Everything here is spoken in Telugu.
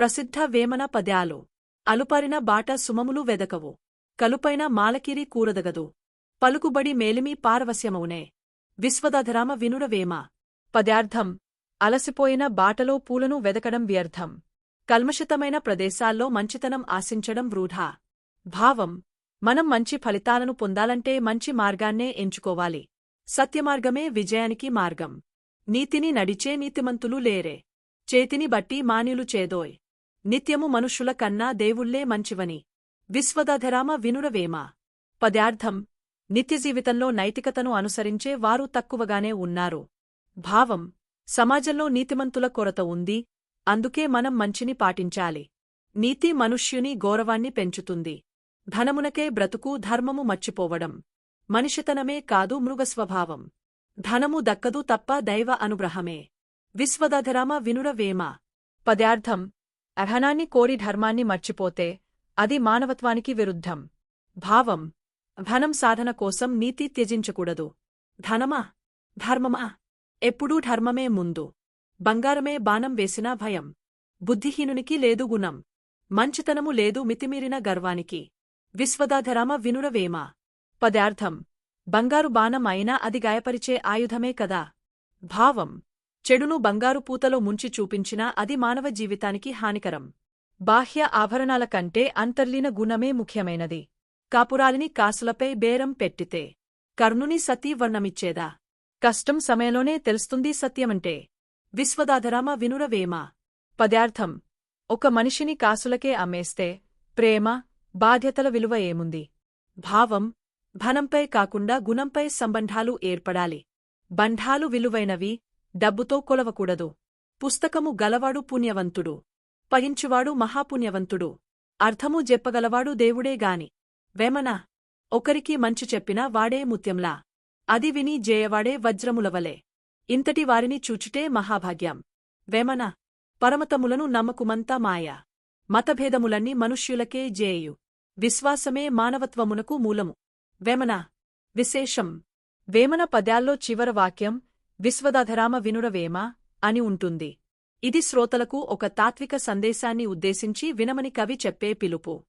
ప్రసిద్ధ వేమన పద్యాలు. అలుపరిన బాట సుమములు వెదకవు. కలుపైన మాలకిరి కూరదగదు. పలుకుబడి మేలిమి పారవస్యమౌనే విశ్వదధరామ వినుడవేమ పదార్థం అలసిపోయిన బాటలో పూలను వెదకడం వ్యర్థం. కల్మషితమైన ప్రదేశాల్లో మంచితనం ఆశించడం వృధా భావం. మనం మంచి ఫలితాలను పొందాలంటే మంచి మార్గాన్నే ఎంచుకోవాలి. సత్యమార్గమే విజయానికి మార్గం. నీతిని నడిచే నీతిమంతులు లేరే. చేతిని బట్టి మాన్యులు చేదోయ్. నిత్యము మనుషుల కన్నా దేవుళ్ళే మంచివని. విశ్వదధరామ వినురవేమ. పదార్థం. నిత్యజీవితంలో నైతికతను అనుసరించే వారు తక్కువగానే ఉన్నారు. భావం. సమాజంలో నీతిమంతుల కొరత ఉంది. అందుకే మనం మంచిని పాటించాలి. నీతి మనుష్యుని గౌరవాన్ని పెంచుతుంది. ధనమునకే బ్రతుకు ధర్మము మర్చిపోవడం. మనిషితనమే కాదు మృగస్వభావం. ధనము దక్కదు తప్ప దైవ అనుగ్రహమే. విశ్వదధరామ వినురవేమ. పదార్థం. అహనాన్ని కోరి ధర్మాన్ని మర్చిపోతే అది మానవత్వానికి విరుద్ధం. భావం. ధనం సాధన కోసం నీతి త్యజించకూడదు. ధనమా? ధర్మమా? ఎప్పుడూ ధర్మమే ముందు. బంగారమే బాణం వేసినా భయం. బుద్ధిహీనునికి లేదు గుణం. మంచితనము లేదు మితిమీరిన గర్వానికి. విశ్వదాధరామ వినురవేమ. పదార్థం. బంగారు బాణం అయినా అది గాయపరిచే ఆయుధమే కదా. భావం. చెడును బంగారు పూతలో ముంచి చూపించినా అది మానవ జీవితానికి హానికరం. బాహ్య ఆభరణాల కంటే అంతర్లీన గుణమే ముఖ్యమైనది. కాపురాలిని కాసులపై బేరం పెట్టితే కర్ణుని సతీ వర్ణమిచ్చేదా? కష్టం సమయంలోనే తెలుస్తుంది సత్యమంటే. విశ్వదాధరామ వినురవేమ. పదార్థం. ఒక మనిషిని కాసులకే అమ్మేస్తే ప్రేమ బాధ్యతల విలువ ఏముంది? భావం. ధనంపై కాకుండా గుణంపై సంబంధాలు ఏర్పడాలి. బంధాలు విలువైనవి డబ్బుతో కొలవకూడదు. పుస్తకము గలవాడు పుణ్యవంతుడు. పయించువాడు మహాపుణ్యవంతుడు. అర్థము చెప్పగలవాడు దేవుడేగాని వేమన? ఒకరికి మంచి చెప్పినా వాడే ముత్యంలా. అది విని జేయవాడే వజ్రములవలే. ఇంతటి వారిని చూచుటే మహాభాగ్యం. వేమన? పరమతములను నమ్మకుమంతా మాయ. మతభేదములన్నీ మనుష్యులకే జేయు. విశ్వాసమే మానవత్వమునకు మూలము. వేమన? విశేషం. వేమన పద్యాల్లో చివర వాక్యం విశ్వదాధరామ వినురవేమ అని ఉంటుంది. ఇది శ్రోతలకు ఒక తాత్విక సందేశాన్ని ఉద్దేశించి వినమని కవి చెప్పే పిలుపు.